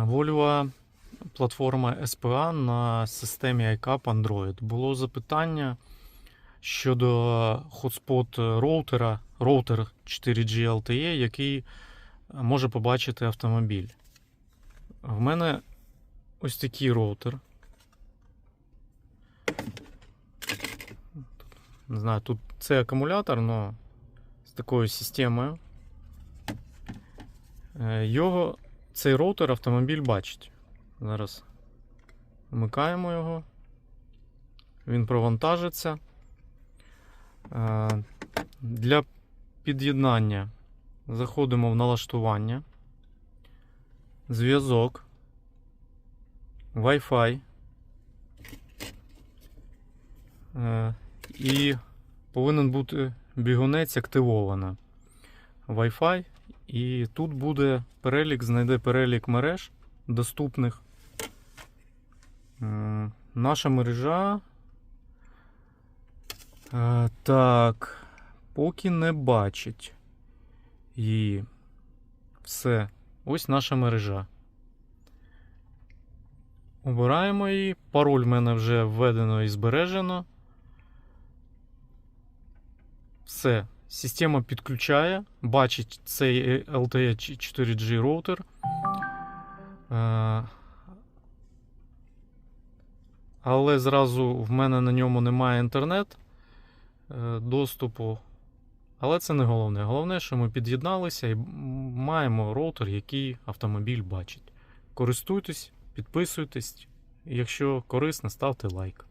Volvo платформа SPA на системі iCap Android. Було запитання щодо хотспот роутера, роутер 4G LTE, який може побачити автомобіль. В мене ось такий роутер. Не знаю, тут це акумулятор, але з такою системою. Е, Його, цей роутер автомобіль бачить. Зараз вмикаємо його. Він провантажиться. Е, Для під'єднання заходимо в налаштування. Зв'язок. Wi-Fi. Е, І повинен бути бігунець активовано. Wi-Fi. І тут буде перелік, знайде перелік мереж доступних. Наша мережа. Е, Так, поки не бачить її. Все. Ось наша мережа. Обираємо її. Пароль в мене вже введено і збережено. Все. Система підключає, бачить цей LTE 4G роутер. Е, Але зразу в мене на ньому немає інтернет е, доступу. Але це не головне. Головне, що ми під'єдналися і маємо роутер, який автомобіль бачить. Користуйтесь, підписуйтесь. Якщо корисно, ставте лайк.